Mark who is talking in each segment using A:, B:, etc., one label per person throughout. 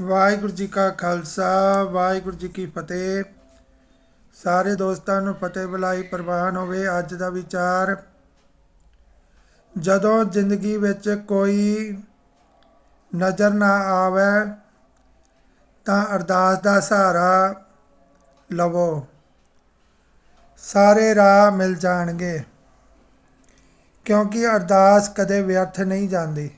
A: ਵਾਹਿਗੁਰੂ ਜੀ ਕਾ ਖਾਲਸਾ, ਵਾਹਿਗੁਰੂ ਜੀ ਕੀ ਫਤਿਹ। ਸਾਰੇ ਦੋਸਤਾਂ ਨੂੰ ਫਤਿਹ ਬੁਲਾਈ, ਪ੍ਰਵਾਨ ਹੋਵੇ ਅੱਜ ਦਾ ਵਿਚਾਰ। ਜਦੋਂ ਜ਼ਿੰਦਗੀ ਵਿੱਚ ਕੋਈ ਨਜ਼ਰ ਨਾ ਆਵੇ, ਤਾਂ ਅਰਦਾਸ ਦਾ ਸਹਾਰਾ ਲਵੋ। ਸਾਰੇ ਰਾਹ ਮਿਲ ਜਾਣਗੇ, ਕਿਉਂਕਿ ਅਰਦਾਸ ਕਦੇ ਵਿਅਰਥ ਨਹੀਂ ਜਾਂਦੀ।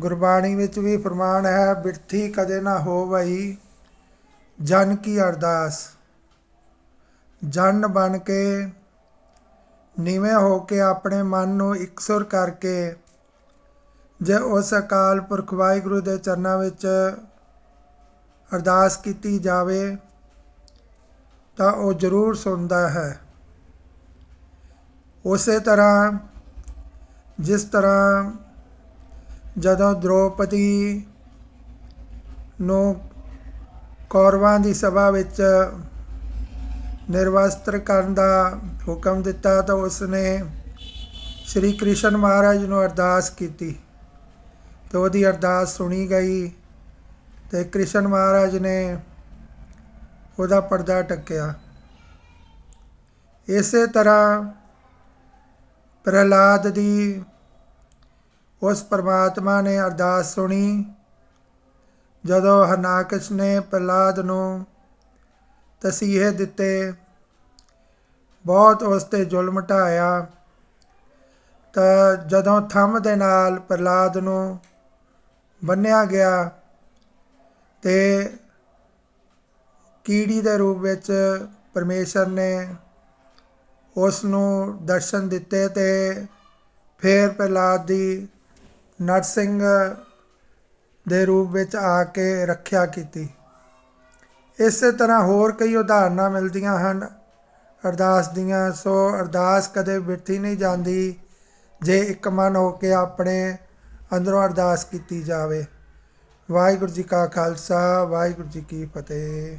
A: ਗੁਰਬਾਣੀ ਵਿੱਚ ਵੀ ਫਰਮਾਨ ਹੈ, ਬਿਰਥੀ ਕਦੇ ਨਾ ਹੋਵਈ, ਜਨ ਕੀ ਅਰਦਾਸ। ਜਨ ਬਣ ਕੇ ਨੀਵੇਂ ਹੋ ਕੇ ਆਪਣੇ ਮਨ ਨੂੰ ਇਕਸੁਰ ਕਰਕੇ, ਜੇ ਉਸ ਅਕਾਲ ਪੁਰਖ ਵਾਹਿਗੁਰੂ ਦੇ ਚਰਨਾਂ ਵਿੱਚ ਅਰਦਾਸ ਕੀਤੀ ਜਾਵੇ, ਤਾਂ ਉਹ ਜ਼ਰੂਰ ਸੁਣਦਾ ਹੈ। ਉਸੇ ਤਰ੍ਹਾਂ, ਜਿਸ ਤਰ੍ਹਾਂ ਜਦੋਂ ਦ੍ਰੋਪਦੀ ਨੂੰ ਕੌਰਵਾਂ ਦੀ ਸਭਾ ਵਿੱਚ ਨਿਰਵਸਤਰ ਕਰਨ ਦਾ ਹੁਕਮ ਦਿੱਤਾ ਤਾਂ ਉਸਨੇ ਸ਼੍ਰੀ ਕ੍ਰਿਸ਼ਨ ਮਹਾਰਾਜ ਨੂੰ ਅਰਦਾਸ ਕੀਤੀ। ਤੇ ਉਹਦੀ ਅਰਦਾਸ ਸੁਣੀ ਗਈ ਤੇ ਕ੍ਰਿਸ਼ਨ ਮਹਾਰਾਜ ਨੇ ਉਹਦਾ ਪਰਦਾ ਟੱਕਿਆ। ਇਸੇ ਤਰ੍ਹਾਂ ਪ੍ਰਹਲਾਦ ਦੀ ਉਸ ਪਰਮਾਤਮਾ ਨੇ ਅਰਦਾਸ ਸੁਣੀ। ਜਦੋਂ ਹਰਨਾਕਸ਼ ਨੇ ਪ੍ਰਹਿਲਾਦ ਨੂੰ ਤਸੀਹੇ ਦਿੱਤੇ, ਬਹੁਤ ਉਸ ਤੇ ਜ਼ੁਲਮ ਢਾਇਆ, ਤਾਂ ਜਦੋਂ ਥੰਮ ਦੇ ਨਾਲ ਪ੍ਰਹਿਲਾਦ ਨੂੰ ਬੰਨਿਆ ਗਿਆ ਤੇ ਕੀੜੀ ਦੇ ਰੂਪ ਵਿੱਚ ਪਰਮੇਸ਼ਰ ਨੇ ਉਸ ਨੂੰ ਦਰਸ਼ਨ ਦਿੱਤੇ ਤੇ ਫਿਰ ਪ੍ਰਹਿਲਾਦ ਦੀ ਨਰਸਿੰਘ ਦੇ ਰੂਪ ਵਿੱਚ ਆ ਕੇ ਰੱਖਿਆ ਕੀਤੀ। ਇਸੇ ਤਰ੍ਹਾਂ ਹੋਰ ਕਈ ਉਦਾਹਰਨਾਂ ਮਿਲਦੀਆਂ ਹਨ। ਅਰਦਾਸ ਦੀਆਂ, ਸੋ ਅਰਦਾਸ ਕਦੇ ਬਿਰਥੀ ਨਹੀਂ ਜਾਂਦੀ ਜੇ ਇੱਕ ਮਨ ਹੋ ਕੇ ਆਪਣੇ ਅੰਦਰੋਂ ਅਰਦਾਸ ਕੀਤੀ ਜਾਵੇ। ਵਾਹਿਗੁਰੂ ਜੀ ਕਾ ਖਾਲਸਾ, ਵਾਹਿਗੁਰੂ ਜੀ ਕੀ ਫਤਿਹ।